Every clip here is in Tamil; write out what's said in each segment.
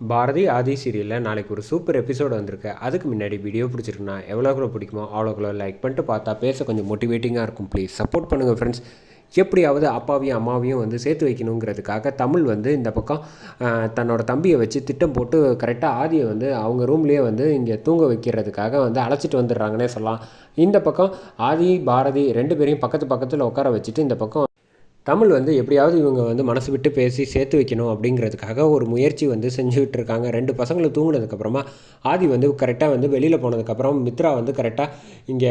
பாரதி ஆதி சீரியலில் நாளைக்கு ஒரு சூப்பர் எபிசோடு வந்திருக்கு. அதுக்கு முன்னாடி வீடியோ பிடிச்சிருக்குன்னா எவ்வளோக்குள்ள பிடிக்குமோ அவ்வளோக்குள்ள லைக் பண்ணிட்டு பார்த்தா பேச கொஞ்சம் மோட்டிவேட்டிங்காக இருக்கும் ப்ளீஸ் சப்போர்ட் பண்ணுங்கள் ஃப்ரெண்ட்ஸ் எப்படியாவது அப்பாவையும் அம்மாவையும் வந்து சேர்த்து வைக்கணுங்கிறதுக்காக தமிழ் வந்து இந்த பக்கம் தன்னோட தம்பியை வச்சு திட்டம் போட்டு கரெக்டாக ஆதியை வந்து அவங்க ரூம்லேயே வந்து இங்கே தூங்க வைக்கிறதுக்காக வந்து அழைச்சிட்டு வந்துடுறாங்கன்னே சொல்லலாம். இந்த பக்கம் ஆதி பாரதி ரெண்டு பேரையும் பக்கத்து பக்கத்தில் உட்கார வச்சுட்டு இந்த பக்கம் தமிழ் வந்து எப்படியாவது இவங்க வந்து மனசு விட்டு பேசி சேர்த்து வைக்கணும் அப்படிங்கிறதுக்காக ஒரு முயற்சி வந்து செஞ்சுக்கிட்டு இருக்காங்க ரெண்டு பசங்களும் தூங்கினதுக்கப்புறமா ஆதி வந்து கரெக்டாக வந்து வெளியில் போனதுக்கப்புறம் மித்ரா வந்து கரெக்டாக இங்கே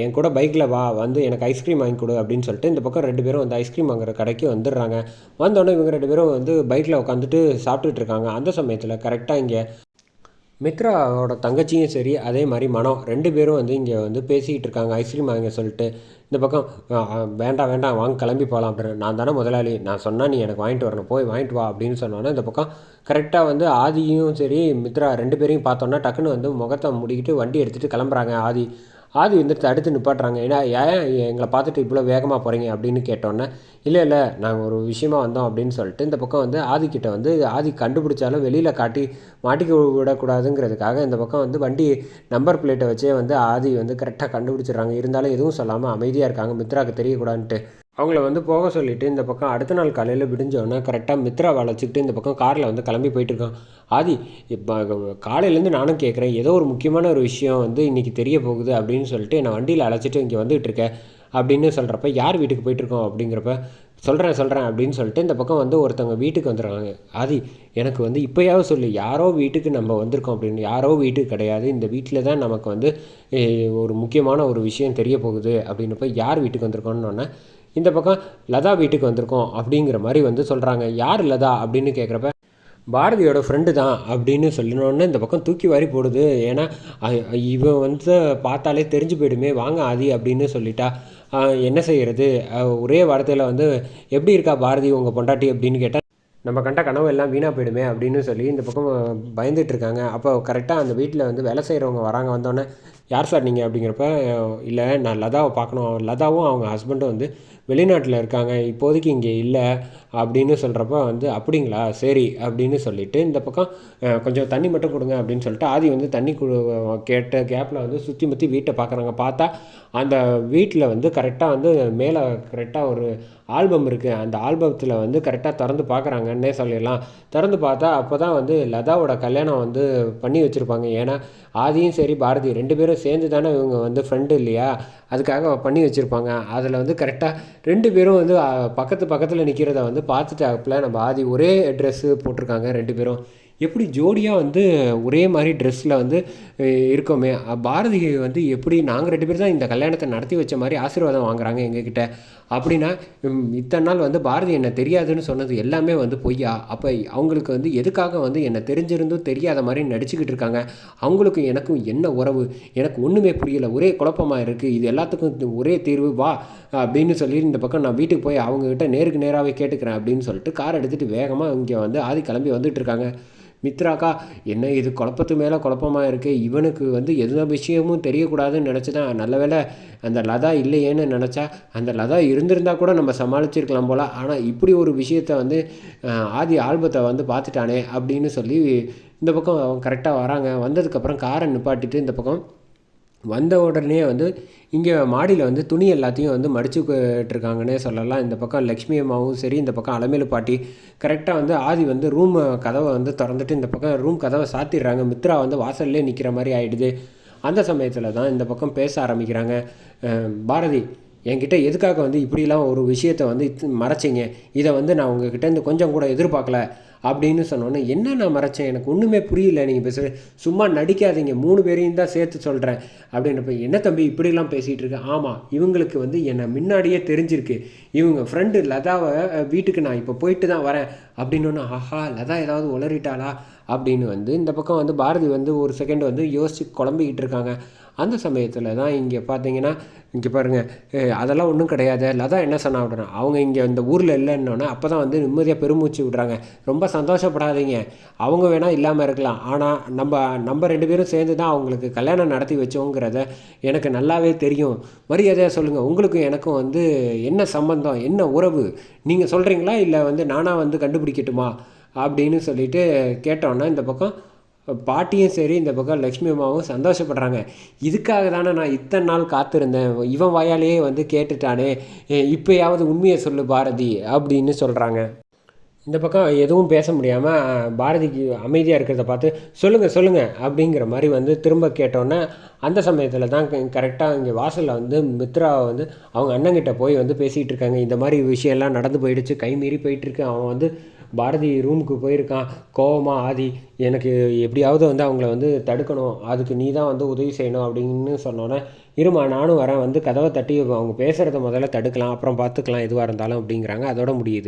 என் கூட பைக்கில் வா வந்து எனக்கு ஐஸ்கிரீம் வாங்கி கொடு அப்படின்னு சொல்லிட்டு இந்த பக்கம் ரெண்டு பேரும் வந்து ஐஸ்கிரீம் வாங்குற கடைக்கு வந்துடுறாங்க. வந்தோடனே இவங்க ரெண்டு பேரும் வந்து பைக்கில் உட்காந்துட்டு சாப்பிட்டுட்டு இருக்காங்க அந்த சமயத்தில் கரெக்டாக இங்கே மித்ராவோட தங்கச்சியும் சரி அதே மாதிரி மனம் ரெண்டு பேரும் வந்து இங்கே வந்து பேசிக்கிட்டு இருக்காங்க ஐஸ்கிரீம் வாங்க சொல்லிட்டு இந்த பக்கம் வேண்டாம் வேண்டாம் வாங்க கிளம்பி போகலாம் அப்படின்னு நான் தானே முதலாளி. நான் சொன்னால் நீ எனக்கு வாங்கிட்டு வரணும். போய் வாங்கிட்டு வா அப்படின்னு சொன்னோன்னே இந்த பக்கம் கரெக்டாக வந்து ஆதியும் சரி மித்ரா ரெண்டு பேரையும் பார்த்தோன்னா டக்குன்னு வந்து முகத்தை முடிக்கிட்டு வண்டி எடுத்துகிட்டு கிளம்புறாங்க. ஆதி ஆதி வந்துட்டு தடுத்து நிப்பாட்டுறாங்க. ஏன்னா ஏன் எங்களை பார்த்துட்டு இவ்வளோ வேகமாக போகிறீங்க அப்படின்னு கேட்டோன்னே இல்லை இல்லை நாங்கள் ஒரு விஷயமா வந்தோம் அப்படின்னு சொல்லிட்டு இந்த பக்கம் வந்து ஆதிக்கிட்ட வந்து ஆதி கண்டுபிடிச்சாலும் வெளியில் காட்டி மாட்டிக்க விடக்கூடாதுங்கிறதுக்காக இந்த பக்கம் வந்து வண்டி நம்பர் பிளேட்டை வச்சே வந்து ஆதி வந்து கரெக்டாக கண்டுபிடிச்சிடுறாங்க. இருந்தாலும் எதுவும் சொல்லாமல் அமைதியாக இருக்காங்க. மித்ராவுக்கு தெரியக்கூடாதுன்ட்டு. அவங்கள வந்து போக சொல்லிட்டு இந்த பக்கம் அடுத்த நாள் காலையில் விடிஞ்சோடனே கரெக்டாக மித்ரா வளைச்சிக்கிட்டு இந்த பக்கம் காரில் வந்து கிளம்பி போயிட்டுருக்கான் ஆதி இப்போ காலையிலேருந்து நானும் கேட்குறேன் ஏதோ ஒரு முக்கியமான ஒரு விஷயம் வந்து இன்றைக்கி தெரிய போகுது அப்படின்னு சொல்லிட்டு என்னை வண்டியில் அழைச்சிட்டு இங்கே வந்துகிட்டு இருக்கேன் அப்படின்னு சொல்கிறப்ப யார் வீட்டுக்கு போயிட்டுருக்கோம் அப்படிங்கிறப்ப சொல்கிறேன் சொல்கிறேன் அப்படின்னு சொல்லிட்டு இந்த பக்கம் வந்து ஒருத்தவங்க வீட்டுக்கு வந்துடுறாங்க. ஆதி எனக்கு வந்து இப்போயாவது சொல்லு யாரோ வீட்டுக்கு நம்ம வந்திருக்கோம் அப்படின்னு யாரோ வீட்டுக்கு கிடையாது இந்த வீட்டில் தான் நமக்கு வந்து ஒரு முக்கியமான ஒரு விஷயம் தெரிய போகுது அப்படின்னப்ப யார் வீட்டுக்கு வந்திருக்கோன்னு இந்த பக்கம் லதா வீட்டுக்கு வந்திருக்கோம் அப்படிங்கிற மாதிரி வந்து சொல்கிறாங்க யார் லதா அப்படின்னு கேட்குறப்ப பாரதியோட ஃப்ரெண்டு தான் அப்படின்னு சொல்லினோடனே இந்த பக்கம் தூக்கி வாரி போடுது. ஏன்னா இவன் வந்து பார்த்தாலே தெரிஞ்சு போயிடுமே வாங்க ஆதி அப்படின்னு சொல்லிட்டா. என்ன செய்கிறது ஒரே வார்த்தையில் வந்து எப்படி இருக்கா பாரதி உங்கள் பொண்டாட்டி? அப்படின்னு கேட்டால் நம்ம கண்ட கனவு எல்லாம் வீணாக போயிடுமே அப்படின்னு சொல்லி இந்த பக்கம் பயந்துட்டு இருக்காங்க. அப்போ கரெக்டாக அந்த வீட்டில் வந்து வேலை செய்கிறவங்க வராங்க. வந்தோடனே யார் சார் நீங்கள் அப்படிங்கிறப்ப இல்லை நான் லதாவை பார்க்கணும். லதாவும் அவங்க ஹஸ்பண்டும் வந்து வெளிநாட்டில் இருக்காங்க இப்போதைக்கு இங்கே இல்லை அப்படின்னு சொல்கிறப்ப வந்து அப்படிங்களா? சரி அப்படின்னு சொல்லிட்டு இந்த பக்கம் கொஞ்சம் தண்ணி மட்டும் கொடுங்க அப்படின்னு சொல்லிட்டு ஆதி வந்து தண்ணி கொடு கேட்ட கேப்பில் வந்து சுற்றி முற்றி வீட்டை பார்க்குறாங்க. பார்த்தா அந்த வீட்டில் வந்து கரெக்டாக வந்து மேலே கரெக்டாக ஒரு ஆல்பம் இருக்குது அந்த ஆல்பத்தில் வந்து கரெக்டாக திறந்து பார்க்குறாங்கன்னே சொல்லிடலாம். திறந்து பார்த்தா அப்போ தான் வந்து லதாவோட கல்யாணம் வந்து பண்ணி வச்சுருப்பாங்க. ஏன்னா ஆதியும் சரி பாரதி ரெண்டு பேரும் சேர்ந்து தானே இவங்க வந்து ஃப்ரெண்டு இல்லையா? அதுக்காக பண்ணி வச்சுருப்பாங்க. அதில் வந்து கரெக்டாக ரெண்டு பேரும் வந்து பக்கத்து பக்கத்தில் நிற்கிறத வந்து பார்த்துட்டாப்புல நம்ம ஆதி ஒரே ட்ரெஸ்ஸு போட்டிருக்காங்க ரெண்டு பேரும். எப்படி ஜோடியாக வந்து ஒரே மாதிரி ட்ரெஸ்ஸில் வந்து இருக்கோமே? பாரதி வந்து எப்படி நாங்கள் ரெண்டு பேர் தான் இந்த கல்யாணத்தை நடத்தி வச்ச மாதிரி ஆசீர்வாதம் வாங்குறாங்க எங்ககிட்ட? அப்படின்னா இத்தனை நாள் வந்து பாரதி என்னை தெரியாதுன்னு சொன்னது எல்லாமே வந்து பொய்யா? அப்போ அவங்களுக்கு வந்து எதுக்காக வந்து என்னை தெரிஞ்சிருந்தும் தெரியாத மாதிரி நடிச்சுக்கிட்டு இருக்காங்க? அவங்களுக்கும் எனக்கும் என்ன உறவு? எனக்கு ஒன்றுமே புரியல. ஒரே குழப்பமாக இருக்குது இது எல்லாத்துக்கும் ஒரே தீர்வு வா அப்படின்னு சொல்லி இந்த பக்கம் நான் வீட்டுக்கு போய் அவங்கக்கிட்ட நேருக்கு நேராகவே கேட்டுக்கிறேன் அப்படின்னு சொல்லிட்டு கார் எடுத்துகிட்டு வேகமாக இங்கே வந்து ஆதி கிளம்பி வந்துட்டு இருக்காங்க. மித்ராக்கா என்ன இது குழப்பத்து மேலே குழப்பமாக இருக்குது இவனுக்கு வந்து எந்த விஷயமும் தெரியக்கூடாதுன்னு நினச்சி தான் நல்ல வேளை அந்த லதா இல்லையேன்னு நினச்சா அந்த லதா இருந்திருந்தா கூட நம்ம சமாளிச்சிருக்கலாம் போல். ஆனால் இப்படி ஒரு விஷயத்தை வந்து ஆதி ஆல்பத்தை வந்து பார்த்துட்டானே அப்படின்னு சொல்லி இந்த பக்கம் அவன் கரெக்டாக வராங்க. வந்ததுக்கப்புறம் காரை நிப்பாட்டிட்டு இந்த பக்கம் வந்த உடனே வந்து இங்கே மாடியில் வந்து துணி எல்லாத்தையும் வந்து மடிச்சுக்கிட்டுருக்காங்கன்னே சொல்லலாம். இந்த பக்கம் லக்ஷ்மி அம்மாவும் சரி இந்த பக்கம் அலமேலு பாட்டி. கரெக்டாக வந்து ஆதி வந்து ரூம் கதவை வந்து திறந்துட்டு இந்த பக்கம் ரூம் கதவை சாத்திடுறாங்க. மித்ரா வந்து வாசல்லே நிற்கிற மாதிரி ஆகிடுது அந்த சமயத்தில் தான் இந்த பக்கம் பேச ஆரம்பிக்கிறாங்க. பாரதி என்கிட்ட எதுக்காக வந்து இப்படிலாம் ஒரு விஷயத்தை வந்து மறைச்சிங்க? இதை வந்து நான் உங்ககிட்ட இருந்து கொஞ்சம் கூட எதிர்பார்க்கல. அப்படின்னு சொன்னோன்னே என்ன நான் மறைச்சேன்? எனக்கு ஒன்றுமே புரியல. நீங்கள் பேசுகிற சும்மா நடிக்காதீங்க. மூணு பேரையும் தான் சேர்த்து சொல்கிறேன் அப்படின்றப்ப என்ன தம்பி இப்படிலாம் பேசிகிட்டு இருக்க? ஆமாம் இவங்களுக்கு வந்து என்னை முன்னாடியே தெரிஞ்சிருக்கு. இவங்க ஃப்ரெண்டு லதாவை வீட்டுக்கு நான் இப்போ போயிட்டு தான் வரேன். அப்படின்னு ஆஹா லதா ஏதாவது உளறிட்டாளா? அப்படின்னு வந்து இந்த பக்கம் வந்து பாரதி வந்து ஒரு செகண்ட் வந்து யோசிச்சு குழம்பிக்கிட்டு இருக்காங்க. அந்த சமயத்தில் தான் இங்கே பார்த்தீங்கன்னா இங்கே பாருங்கள் அதெல்லாம் ஒன்றும் கிடையாது. லதா என்ன சொன்னா அப்படின்னா அவங்க இங்கே இந்த ஊரில் இல்லைன்னொன்னே அப்போ தான் வந்து நிம்மதியாக பெருமூச்சு விடுறாங்க. ரொம்ப சந்தோஷப்படாதீங்க. அவங்க வேணால் இல்லாமல் இருக்கலாம். ஆனால் நம்ம நம்ம ரெண்டு பேரும் சேர்ந்து தான் அவங்களுக்கு கல்யாணம் நடத்தி வச்சோங்கிறத எனக்கு நல்லாவே தெரியும். மரியாதையாக சொல்லுங்கள் உங்களுக்கும் எனக்கும் வந்து என்ன சம்பந்தம் என்ன உறவு? நீங்கள் சொல்கிறீங்களா இல்லை வந்து நானாக வந்து கண்டுபிடிக்கட்டுமா? அப்படின்னு சொல்லிட்டு கேட்டோன்னா இந்த பக்கம் பாட்டியும் சரி இந்த பக்கம் லக்ஷ்மி அம்மாவும் சந்தோஷப்படுறாங்க. இதுக்காக தானே நான் இத்தனை நாள் காத்திருந்தேன். இவன் வாயாலேயே வந்து கேட்டுட்டானே. இப்போயாவது உண்மையை சொல்லு பாரதி அப்படின்னு சொல்கிறாங்க இந்த பக்கம் எதுவும் பேச முடியாமல் பாரதிக்கு அமைதியாக இருக்கிறத பார்த்து சொல்லுங்கள் சொல்லுங்கள் அப்படிங்கிற மாதிரி வந்து திரும்ப கேட்டோன்னே அந்த சமயத்தில் தான் கரெக்டாக இங்கே வாசலில் வந்து மித்ரா வந்து அவங்க அண்ணங்கிட்ட போய் வந்து பேசிகிட்டு இருக்காங்க. இந்த மாதிரி விஷயம்லாம் நடந்து போயிடுச்சு கை மீறி போயிட்டுருக்கு அவன் வந்து பாரதி ரூமுக்கு போயிருக்கான் கோவமாக ஆதி எனக்கு எப்படியாவது வந்து அவங்கள வந்து தடுக்கணும். அதுக்கு நீ தான் வந்து உதவி செய்யணும் அப்படின்னு சொன்னோன்னே இருமா நானும் வரேன். வந்து கதவை தட்டி அவங்க பேசுகிறத முதல்ல தடுக்கலாம். அப்புறம் பார்த்துக்கலாம் எதுவாக இருந்தாலும் அப்படிங்கிறாங்க. அதோட முடியுது.